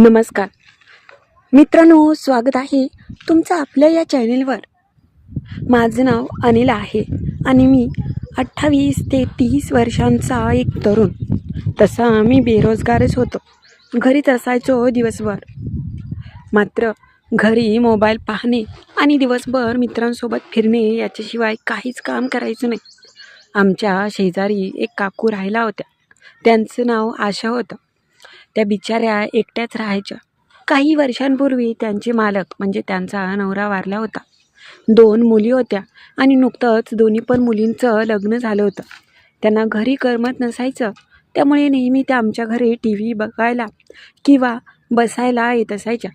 नमस्कार. मित्रांनो स्वागत आहे तुमचं आपल्या या चॅनेलवर. माझं नाव अनिल आहे आणि मी अठ्ठावीस ते तीस वर्षांचा एक तरुण. तसा मी बेरोजगारच होतो. घरीच असायचो दिवसभर. मात्र घरी मोबाईल पाहणे आणि दिवसभर मित्रांसोबत फिरणे याच्याशिवाय काहीच काम करायचं नाही. आमच्या शेजारी एक काकू राहिला होत्या. त्यांचं नाव आशा होतं. त्या बिचाऱ्या एकट्याच राहायच्या. काही वर्षांपूर्वी त्यांचे मालक म्हणजे त्यांचा नवरा वारला होता. दोन मुली होत्या आणि नुकतंच दोन्ही पण मुलींचं लग्न झालं होतं. त्यांना घरी करमत नसायचं. त्यामुळे नेहमी त्या आमच्या घरी टी व्ही बघायला किंवा बसायला येत असायच्या.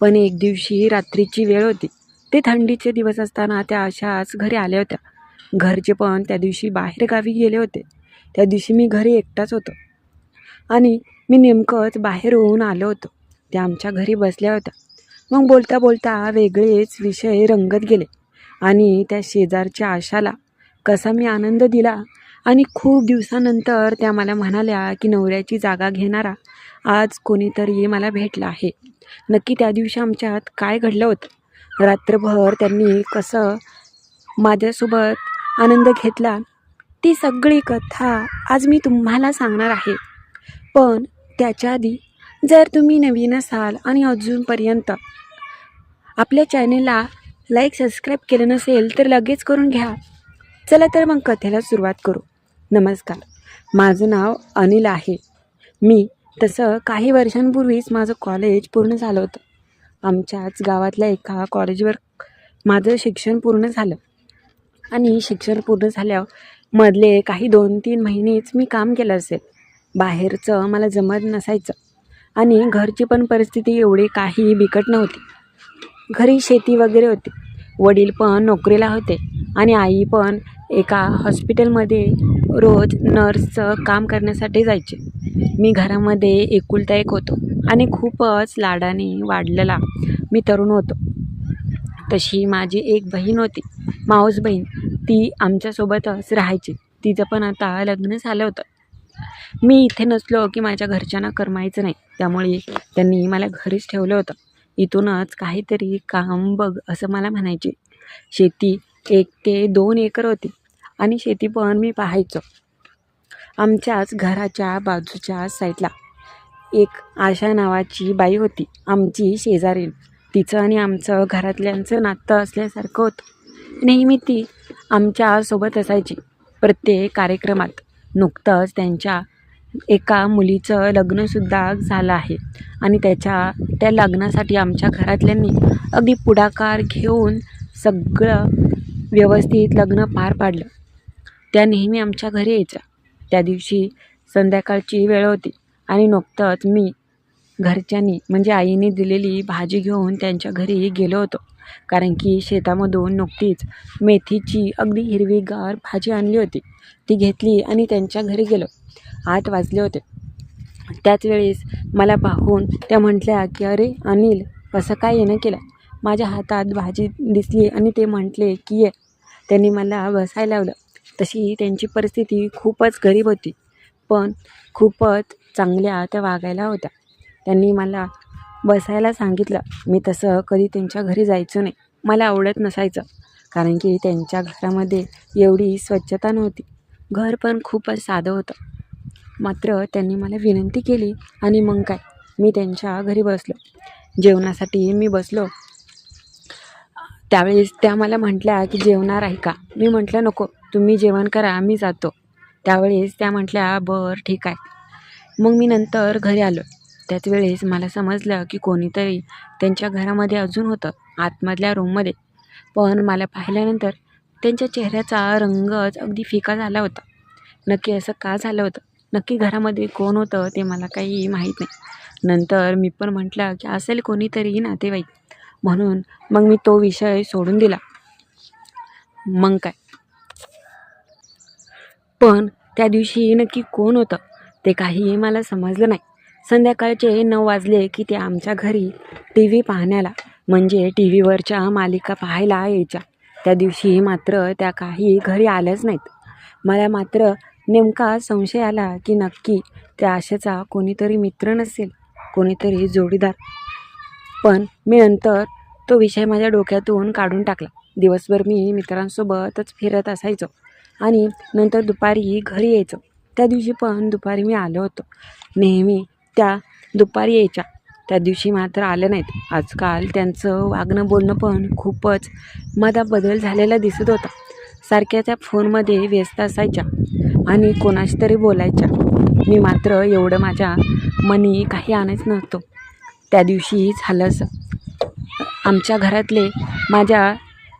पण एक दिवशी रात्रीची वेळ होती. ते थंडीचे दिवस असताना त्या अशाच घरी आल्या होत्या. घरचे पण त्या दिवशी बाहेर गावी गेले होते. त्या दिवशी मी घरी एकटाच होतो. आणि मी नेमकंच बाहेरून आलो होतो. त्या आमच्या घरी बसल्या होत्या. मग बोलता बोलता वेगळेच विषय रंगत गेले आणि त्या शेजारच्या आशाला कसा मी आनंद दिला आणि खूप दिवसानंतर त्या मला म्हणाल्या की नवऱ्याची जागा घेणारा आज कोणीतरी मला भेटला आहे. नक्की त्या दिवशी आमच्यात काय घडलं होतं? रात्रभर त्यांनी कसं माझ्यासोबत आनंद घेतला? ती सगळी कथा आज मी तुम्हाला सांगणार आहे. पण त्याच्या आधी जर तुम्ही नवीन असाल आणि अजूनपर्यंत आपल्या चॅनेलला लाईक सबस्क्राईब केलं नसेल तर लगेच करून घ्या. चला तर मग कथेला सुरुवात करू. नमस्कार. माझं नाव अनिल आहे. मी तसं काही वर्षांपूर्वीच माझं कॉलेज पूर्ण झालं होतं. आमच्याच गावातल्या एका कॉलेजवर माझं शिक्षण पूर्ण झालं. आणि शिक्षण पूर्ण झाल्यावर मधले काही दोन तीन महिनेच मी काम केलं असेल. बाहेरचं मला जमत नसायचं. आणि घरची पण परिस्थिती एवढी काही बिकट नव्हती. घरी शेती वगैरे होती. वडील पण नोकरीला होते. आणि आई पण एका हॉस्पिटलमध्ये रोज नर्सचं काम करण्यासाठी जायचे. मी घरामध्ये एकुलता एक होतो. आणि खूपच लाडाने वाढलेला मी तरुण होतो. तशी माझी एक बहीण होती. माऊस बहीण. ती आमच्यासोबतच राहायची. तिचं पण आता लग्न झालं होतं. मी इथे नसलो की माझ्या घरच्यांना करमायचं नाही. त्यामुळे त्यांनी मला घरीच ठेवलं होतं. इथूनच काहीतरी काम बघ असं मला म्हणायचे. शेती एक ते दोन एकर होती आणि शेती पण मी पाहायचो. आमच्याच घराच्या बाजूच्या साईडला एक आशा नावाची बाई होती आमची शेजारीण तिचं आणि आमचं घरातल्यांचं नातं असल्यासारखं होतं. नेहमी ती आमच्यासोबत असायची प्रत्येक कार्यक्रमात. नुकतंच त्यांच्या एका मुलीचं लग्नसुद्धा झालं आहे. आणि त्याच्या त्या लग्नासाठी आमच्या घरातल्यांनी अगदी पुढाकार घेऊन सगळं व्यवस्थित लग्न पार पाडलं. त्या नेहमी आमच्या घरी यायच्या. त्या दिवशी संध्याकाळची वेळ होती आणि नुकतंच मी घरच्यांनी म्हणजे आईने दिलेली भाजी घेऊन त्यांच्या घरी गेलो होतो. कारण की शेतामधून नुकतीच मेथीची अगदी हिरवीगार भाजी आणली होती. ती घेतली आणि त्यांच्या घरी गेलो. आठ वाजले होते. त्याच वेळेस मला पाहून त्या म्हटल्या की अरे अनिल कसं काय येणं केलं? माझ्या हातात भाजी दिसली आणि ते म्हटले की ये. त्यांनी मला बसायला लावलं. तशी त्यांची परिस्थिती खूपच गरीब होती पण खूपच चांगल्या त्या वागायला होत्या. त्यांनी मला बसायला सांगितलं. मी तसं कधी त्यांच्या घरी जायचो नाही. मला आवडत नसायचं. कारण की त्यांच्या घरामध्ये एवढी स्वच्छता नव्हती. घर पण खूपच साधं होतं. मात्र त्यांनी मला विनंती केली आणि मग काय? मी त्यांच्या घरी बसलो. जेवणासाठी मी बसलो. त्यावेळेस त्या मला म्हटल्या की जेवणार आहे का? मी म्हटलं नको. तुम्ही जेवण करा मी जातो. त्यावेळेस त्या म्हटल्या बरं ठीक आहे. मग मी नंतर घरी आलो. त्याच वेळेस मला समजलं की कोणीतरी त्यांच्या घरामध्ये अजून होतं आतमधल्या रूममध्ये पण मला पाहिल्यानंतर त्यांच्या चेहऱ्याचा रंगच अगदी फिका झाला होता. नक्की असं का झालं होतं? नक्की घरामध्ये कोण होतं ते मला काही माहीत नाही. नंतर मी पण म्हटलं की असेल कोणीतरी नातेवाईक. म्हणून मग मी तो विषय सोडून दिला. मग काय? पण त्या दिवशी नक्की कोण होतं ते काही मला समजलं नाही. संध्याकाळचे नऊ वाजले की ते आमच्या घरी टी व्ही पाहण्याला म्हणजे टी व्हीवरच्या मालिका पाहायला यायच्या. त्या दिवशी मात्र त्या काही घरी आल्याच नाहीत. मला मात्र नेमका संशय आला की नक्की त्या आशेचा कोणीतरी मित्र नसेल कोणीतरी जोडीदार. पण मी नंतर तो विषय माझ्या डोक्यातून काढून टाकला. दिवसभर मी मित्रांसोबतच फिरत असायचो आणि नंतर दुपारी घरी यायचो. त्या दिवशी पण दुपारी मी आलो होतो. नेहमी त्या दुपारी यायच्या. त्या दिवशी मात्र आल्या नाहीत. आजकाल त्यांचं वागणं बोलणं पण खूपच माझा बदल झालेला दिसत होता. सारख्या त्या फोनमध्ये व्यस्त असायच्या आणि कोणाशी तरी बोलायच्या. मी मात्र एवढं माझ्या मनी काही आणायच नव्हतो. त्या दिवशी झालं असं आमच्या घरातले माझ्या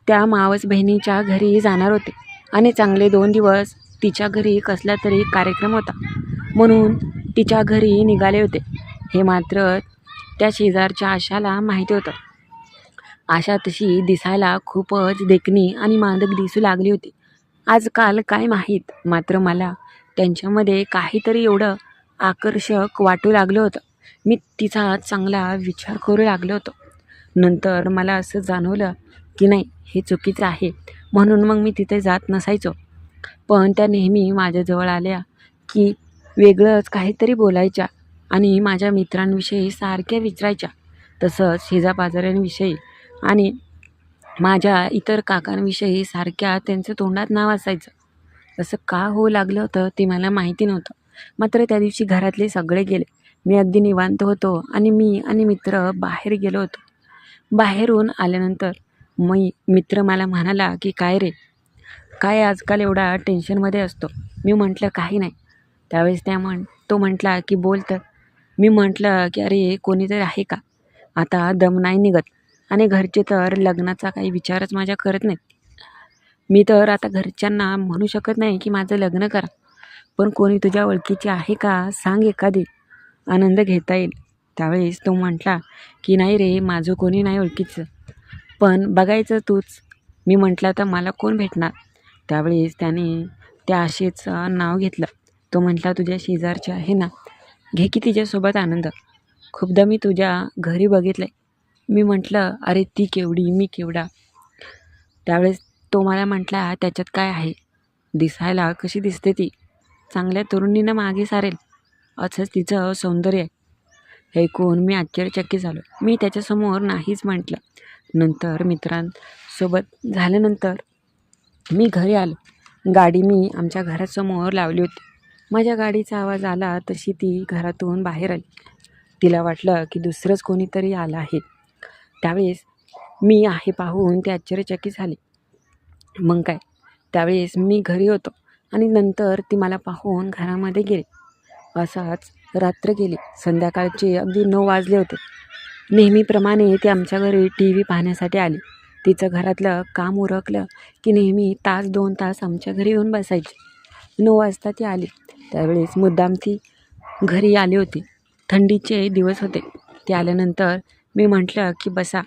त्या मावस बहिणीच्या घरी जाणार होते आणि चांगले दोन दिवस तिच्या घरी कसला तरी कार्यक्रम होता. म्हणून तिच्या घरी निघाले होते. हे मात्र त्या शेजारच्या आशाला माहिती होतं. आशा तशी दिसायला खूपच देखणी आणि मादक दिसू लागली होती. आजकाल काय माहीत? मात्र मला त्यांच्यामध्ये काहीतरी एवढं आकर्षक वाटू लागलं होतं. मी तिचा चांगला विचार करू लागलो होतो. नंतर मला असं जाणवलं की नाही हे चुकीचं आहे. म्हणून मग मी तिथे जात नसायचो. पण त्या नेहमी माझ्याजवळ आल्या की वेगळंच काहीतरी बोलायच्या आणि माझ्या मित्रांविषयी सारख्या विचारायच्या. तसंच शेजापाजाऱ्यांविषयी आणि माझ्या इतर काकांविषयी सारख्या त्यांचं तोंडात नाव असायचं. असं का होऊ लागलं होतं ते मला माहिती नव्हतं. मात्र त्या दिवशी घरातले सगळे गेले. मी अगदी निवांत होतो आणि मी आणि मित्र बाहेर गेलो होतो. बाहेरून आल्यानंतर मी मित्र मला म्हणाला की काय रे? काय आजकाल एवढा टेन्शनमध्ये असतो? मी म्हटलं काही नाही. त्यावेळेस त्या म्हण तो म्हटला की बोल तर. मी म्हटलं की अरे कोणीतरी आहे का? आता दम नाही निघत आणि घरचे तर लग्नाचा काही विचारच माझ्या करत नाहीत. मी तर आता घरच्यांना म्हणू शकत नाही की माझं लग्न करा. पण कोणी तुझ्या ओळखीचे आहे का? सांग एखादी. आनंद घेता येईल. त्यावेळेस तो म्हटला की नाही रे माझं कोणी नाही ओळखीचं. पण बघायचं तूच. मी म्हटलं तर मला कोण भेटणार? त्यावेळेस त्याने त्या आशेचं नाव घेतलं. तो म्हटला तुझ्या शेजारच्या आहे ना घे की तिच्यासोबत आनंद. खूपदा मी तुझ्या घरी बघितलं आहे मी म्हटलं अरे ती केवढी मी केवढा. त्यावेळेस तो मला म्हटला त्याच्यात काय आहे? दिसायला कशी दिसते ती? चांगल्या तरुणीनं मागे सारेल. असंच तिचं सौंदर्य आहे. हे ऐकून मी आश्चर्यचकित झालो. मी त्याच्यासमोर नाहीच म्हटलं. नंतर मित्रांसोबत झाल्यानंतर मी घरी आलो. गाडी मी आमच्या घरासमोर लावली होती. माझ्या गाडीचा आवाज आला तशी ती घरातून बाहेर आली. तिला वाटलं की दुसरंच कोणीतरी आलं आहे. त्यावेळेस मी आहे पाहून ते आश्चर्यचकित झाले. मग काय? त्यावेळेस मी घरी होतो आणि नंतर ती मला पाहून घरामध्ये गेली. असाच रात्र गेली. संध्याकाळचे अगदी नऊ वाजले होते. नेहमीप्रमाणे ती आमच्या घरी टी व्ही पाहण्यासाठी आली. तिचं घरातलं काम उरकलं की नेहमी तास दोन तास आमच्या घरी येऊन बसायची. नऊ वाजता ती आली. त्यावेळेस मुद्दाम ती घरी आली होती. थंडीचे दिवस होते. ती आल्यानंतर मी म्हटलं की बसा.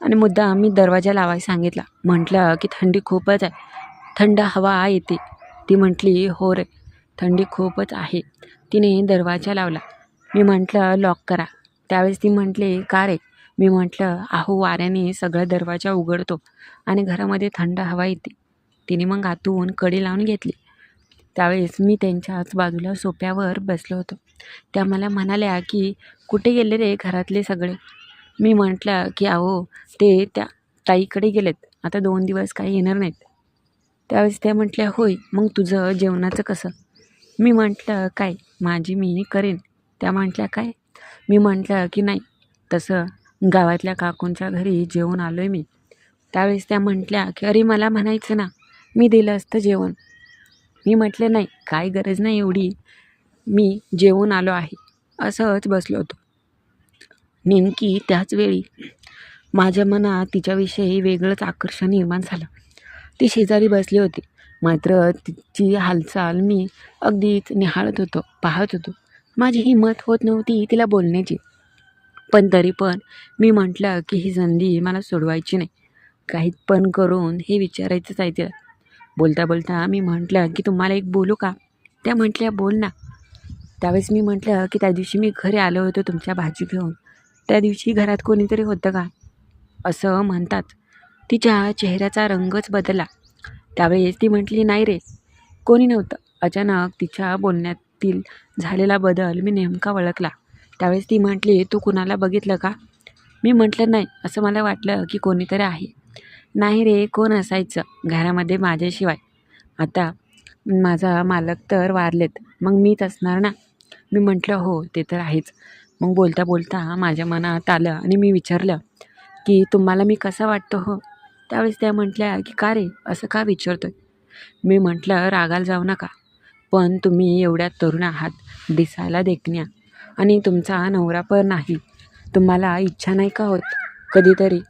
आणि मुद्दा मी दरवाजा लावायला सांगितला. म्हटलं की थंडी खूपच आहे. थंड हवा येते. ती म्हटली हो रे थंडी खूपच आहे. तिने दरवाजा लावला. मी म्हटलं लॉक करा. त्यावेळेस ती म्हटली का रे? मी म्हटलं अहो वाऱ्याने सगळा दरवाजा उघडतो आणि घरामध्ये थंड हवा येते. तिने मग आतून कडी लावून घेतली. त्यावेळेस मी त्यांच्याच बाजूला सोप्यावर बसलो होतो. त्या मला म्हणाल्या की कुठे गेले रे घरातले सगळे? मी म्हटलं की अहो ते त्या ताईकडे गेलेत. आता दोन दिवस काही येणार नाहीत. त्यावेळेस त्या म्हटल्या होय मग तुझं जेवणाचं कसं? मी म्हटलं काय माझी मी करेन. त्या म्हटल्या काय? मी म्हटलं की नाही तसं गावातल्या काकूंच्या घरी जेवण आलो आहे मी. त्यावेळेस त्या म्हटल्या की अरे मला म्हणायचं ना मी दिलं असतं जेवण. मी म्हटलं नाही काय गरज नाही एवढी. मी जेवून आलो आहे. असंच बसलो होतो. नेमकी त्याच वेळी माझ्या मनात तिच्याविषयी वेगळंच आकर्षण निर्माण झालं. ती शेजारी बसली होती. मात्र तिची हालचाल मी अगदीच निहाळत होतो पाहत होतो. माझी हिंमत होत नव्हती तिला बोलण्याची. पण तरी पण मी म्हटलं की ही संधी मला सोडवायची नाही. काही पण करून हे विचारायचंच आहे तिला. बोलता बोलता मी म्हटलं की तुम्हाला एक बोलू का? त्या म्हटल्या बोल ना. त्यावेळेस मी म्हटलं की त्या दिवशी मी घरी आलो होतो तुमच्या भाजी घेऊन. त्या दिवशी घरात कोणीतरी होतं का? असं म्हणतात. तिच्या चेहऱ्याचा रंगच बदलला. त्यावेळेस ती म्हटली नाही रे कोणी नव्हतं. अचानक तिच्या बोलण्यातील झालेला बदल मी नेमका ओळखला. त्यावेळेस ती म्हटली तू कुणाला बघितलं का? मी म्हटलं नाही. असं मला वाटलं की कोणीतरी आहे. नाही रे कोण असायचं घरामध्ये माझ्याशिवाय? आता माझा मालक तर वारलेत मग मीच असणार ना? मी म्हटलं हो ते तर आहेच. मग बोलता बोलता माझ्या मनात आलं आणि मी विचारलं की तुम्हाला मी कसा वाटतो हो? त्यावेळेस त्या म्हटल्या की का रे असं का विचारतोय? मी म्हटलं रागाला जाऊ नका पण तुम्ही एवढ्या तरुण आहात दिसायला देखण्या. आणि तुमचा नवरा पण नाही तुम्हाला इच्छा नाही का होत कधीतरी?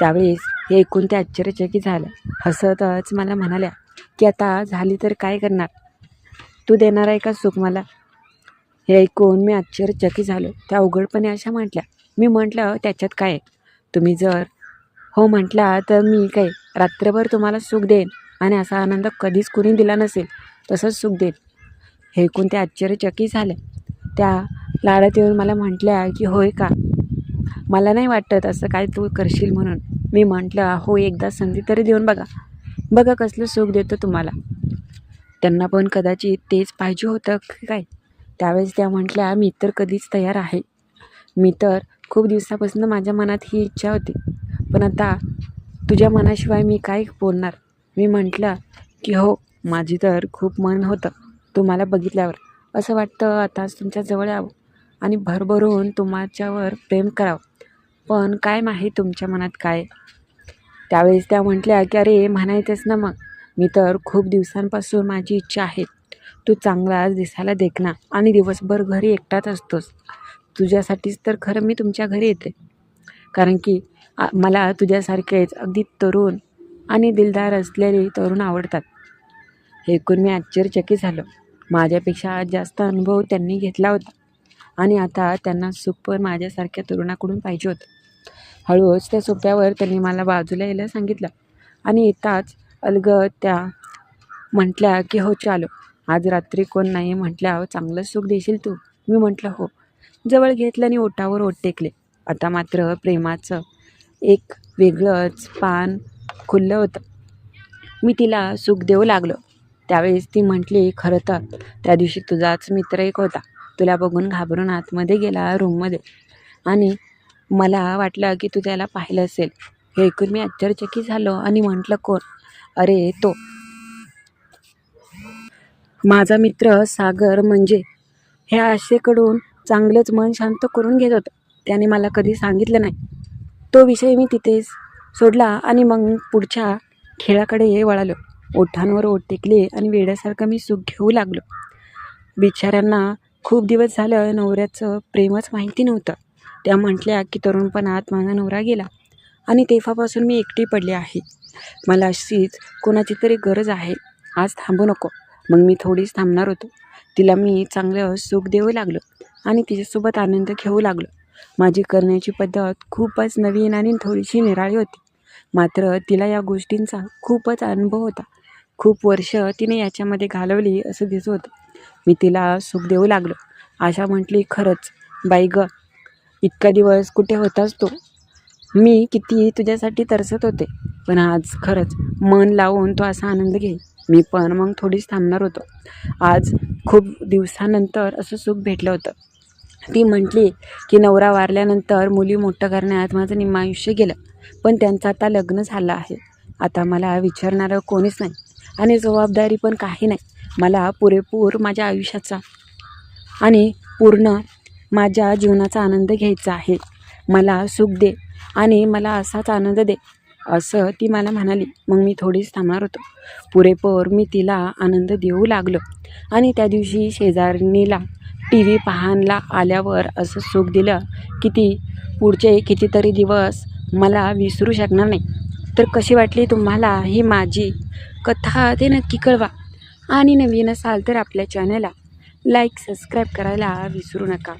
त्यावेळेस हे ऐकून ते आश्चर्यचकित झालं. हसतच मला म्हणाल्या की आता झाली तर काय करणार? तू देणार आहे का सुख मला? हे ऐकून मी आश्चर्यचकित झालो. त्या अवघडपणे अशा म्हटल्या मी म्हटलं त्याच्यात काय आहे? तुम्ही जर हो म्हटला तर मी काय रात्रभर तुम्हाला सुख देईन आणि असा आनंद कधीच कुणी दिला नसेल तसंच सुख देईन. हे ऐकून ते आश्चर्यचकित झाले. त्या लाडात येऊन मला म्हटल्या की होय का? मला नाही वाटत असं काय तू करशील म्हणून. मी म्हटलं हो एकदा संधी तरी देऊन बघा. बघा कसलं सुख देतो तुम्हाला. त्यांना पण कदाचित तेच पाहिजे होतं की काय? त्यावेळेस त्या म्हटल्या मी तर कधीच तयार आहे. मी तर खूप दिवसापासून माझ्या मनात ही इच्छा होती. पण आता तुझ्या मनाशिवाय मी काय बोलणार? मी म्हटलं की हो माझी तर खूप मन होतं तुम्हाला बघितल्यावर. असं वाटतं आताच तुमच्या जवळ यावं. आणि भरभरून तुमच्यावर प्रेम करावं. पण काय माहीत तुमच्या मनात काय? त्यावेळेस त्या म्हटल्या की अरे म्हणायचंच ना मग. मी तर खूप दिवसांपासून माझी इच्छा आहे. तू चांगलाच दिसायला देखना आणि दिवसभर घरी एकटाच असतोस. तुझ्यासाठीच तर खरं मी तुमच्या घरी येते. कारण की मला तुझ्यासारखेच अगदी तरुण आणि दिलदार असलेले तरुण आवडतात. हे ऐकून मी आश्चर्यचकित झालो. माझ्यापेक्षा जास्त अनुभव त्यांनी घेतला होता. आणि आता त्यांना सुख पण माझ्यासारख्या तरुणाकडून पाहिजे होतं. हळूहळूच त्या सोप्यावर त्यांनी मला बाजूला यायला सांगितलं. आणि येताच अलगद त्या म्हटल्या की हो चालो. आज रात्री कोण नाही म्हटल्या चांगलं सुख देशील तू. मी म्हटलं हो. जवळ घेतलं आणि ओटावर ओट टेकले. आता मात्र प्रेमाचं एक वेगळंच पान खुललं होतं. मी तिला सुख देऊ लागलो. त्यावेळेस ती म्हटली खरं तर त्या दिवशी तुझाच मित्र एक होता. तुला बघून घाबरून आतमध्ये गेला रूममध्ये. आणि मला वाटलं की तू त्याला पाहिलं असेल. हे ऐकून मी आश्चर्यचकित झालो आणि म्हटलं कोण? अरे तो. माझा मित्र सागर म्हणजे. ह्या आशेकडून चांगलंच मन शांत करून घेत होतं. त्याने मला कधी सांगितलं नाही. तो विषय मी तिथेच सोडला आणि मग पुढच्या खेळाकडे वळालो. ओठांवर ओठ टेकले आणि वेड्यासारखं मी सुख घेऊ लागलो. बिचाऱ्यांना खूप दिवस झालं नवऱ्याचं प्रेमच माहिती नव्हतं. त्या म्हटल्या की तरुणपणात माझा नवरा गेला आणि तेव्हापासून मी एकटी पडली आहे. मला अशीच कोणाची तरी गरज आहे. आज थांबू नको. मग मी थोडीच थांबणार होतो. तिला मी चांगलं सुख देऊ लागलो आणि तिच्यासोबत आनंद घेऊ लागलो. माझी करण्याची पद्धत खूपच नवीन आणि थोडीशी निराळी होती. मात्र तिला या गोष्टींचा खूपच अनुभव होता. खूप वर्ष तिने याच्यामध्ये घालवली असं दिसत होतं. मी तिला सुख देऊ लागलो. आशा म्हटली खरंच बाई ग इतका दिवस कुठे होतास तू? मी किती तुझ्यासाठी तरसत होते पण आज खरंच मन लावून तो असा आनंद घे मी पण मग थोडीच थांबणार होतो. आज खूप दिवसानंतर असं सुख भेटलं होतं. ती म्हटली की नवरा वारल्यानंतर मुली मोठं करण्यात माझं निम्मा आयुष्य गेलं पण त्यांचं आता लग्न झालं आहे. आता मला विचारणारं कोणीच नाही आणि जबाबदारी पण काही नाही. मला पुरेपूर माझ्या आयुष्याचा आणि पूर्ण माझ्या जीवनाचा आनंद घ्यायचा आहे. मला सुख दे आणि मला असाच आनंद दे असं ती मला म्हणाली. मग मी थोडीच थांबणार होतो. पुरेपूर मी तिला आनंद देऊ लागलो. आणि त्या दिवशी शेजारणीला टी व्ही पाहायला आल्यावर असं सुख दिलं की ती पुढचे कितीतरी दिवस मला विसरू शकणार नाही. तर कशी वाटली तुम्हाला ही माझी कथा? ते नक्की कळवा. आणि नवीन असाल तर आपल्या चॅनलला लाईक सबस्क्राईब करायला विसरू नका.